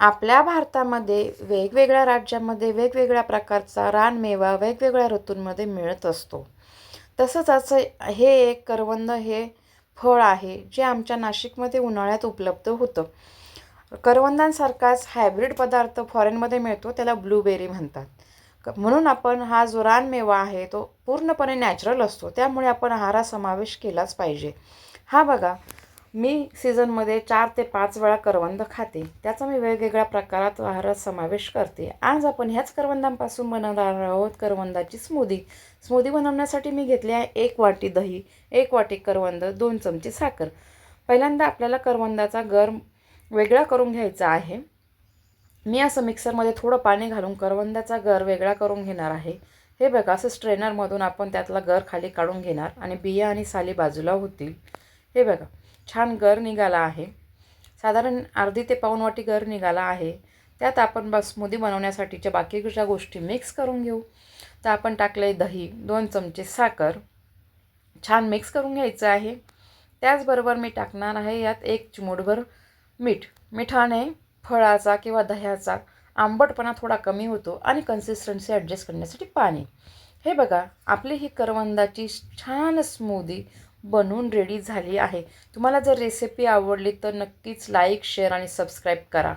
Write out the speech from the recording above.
आपल्या भारतामध्ये वेगवेगळ्या राज्यामध्ये वेगवेगळ्या प्रकारचा रानमेवा वेगवेगळ्या ऋतूंमध्ये मिळत असतो. तसंच असं हे एक करवंद हे फळ आहे जे आमच्या नाशिकमध्ये उन्हाळ्यात उपलब्ध होतं. करवंदांसारखाच हायब्रिड पदार्थ फॉरेनमध्ये मिळतो त्याला ब्लूबेरी म्हणतात. म्हणून आपण हा जो रानमेवा आहे तो पूर्णपणे नॅचरल असतो. त्यामुळे आपण आहारात समावेश केलाच पाहिजे. हा बघा मी सीझनमध्ये चार ते पाच वेळा करवंद खाते. त्याचा मी वेगवेगळ्या प्रकारात आहारात समावेश करते. आज आपण ह्याच करवंदांपासून बनवणार आहोत करवंदाची स्मूदी. स्मूदी बनवण्यासाठी मी घेतली आहे एक वाटी दही एक वाटी करवंद दोन चमचे साखर. पहिल्यांदा आपल्याला करवंदाचा गर वेगळा करून घ्यायचा आहे. मी असं मिक्सरमध्ये थोडं पाणी घालून करवंदाचा गर वेगळा करून घेणार आहे. हे बघा असं स्ट्रेनरमधून आपण त्यातला गर खाली काढून घेणार आणि बिया आणि साली बाजूला होतील. हे बघा छान गर निघाला आहे. साधारण अर्धी ते पाऊण वाटी गर निघाला आहे. त्यात आपण बस स्मूदी बनवण्यासाठीच्या बाकीच्या गोष्टी मिक्स करून घेऊ. तर आपण टाकले दही दोन चमचे साखर. छान मिक्स करून घ्यायचं आहे. त्याचबरोबर मी टाकणार आहे यात एक चिमूटभर मीठ. मिठाने फळाचा किंवा दह्याचा आंबटपणा थोडा कमी होतो आणि कन्सिस्टन्सी ॲडजस्ट करण्यासाठी पाणी. हे बघा आपली ही करवंदाची छान स्मूदी बनवून रेडी झाली आहे. तुम्हाला जर रेसिपी आवडली तर नक्कीच लाईक शेअर आणि सबस्क्राईब करा.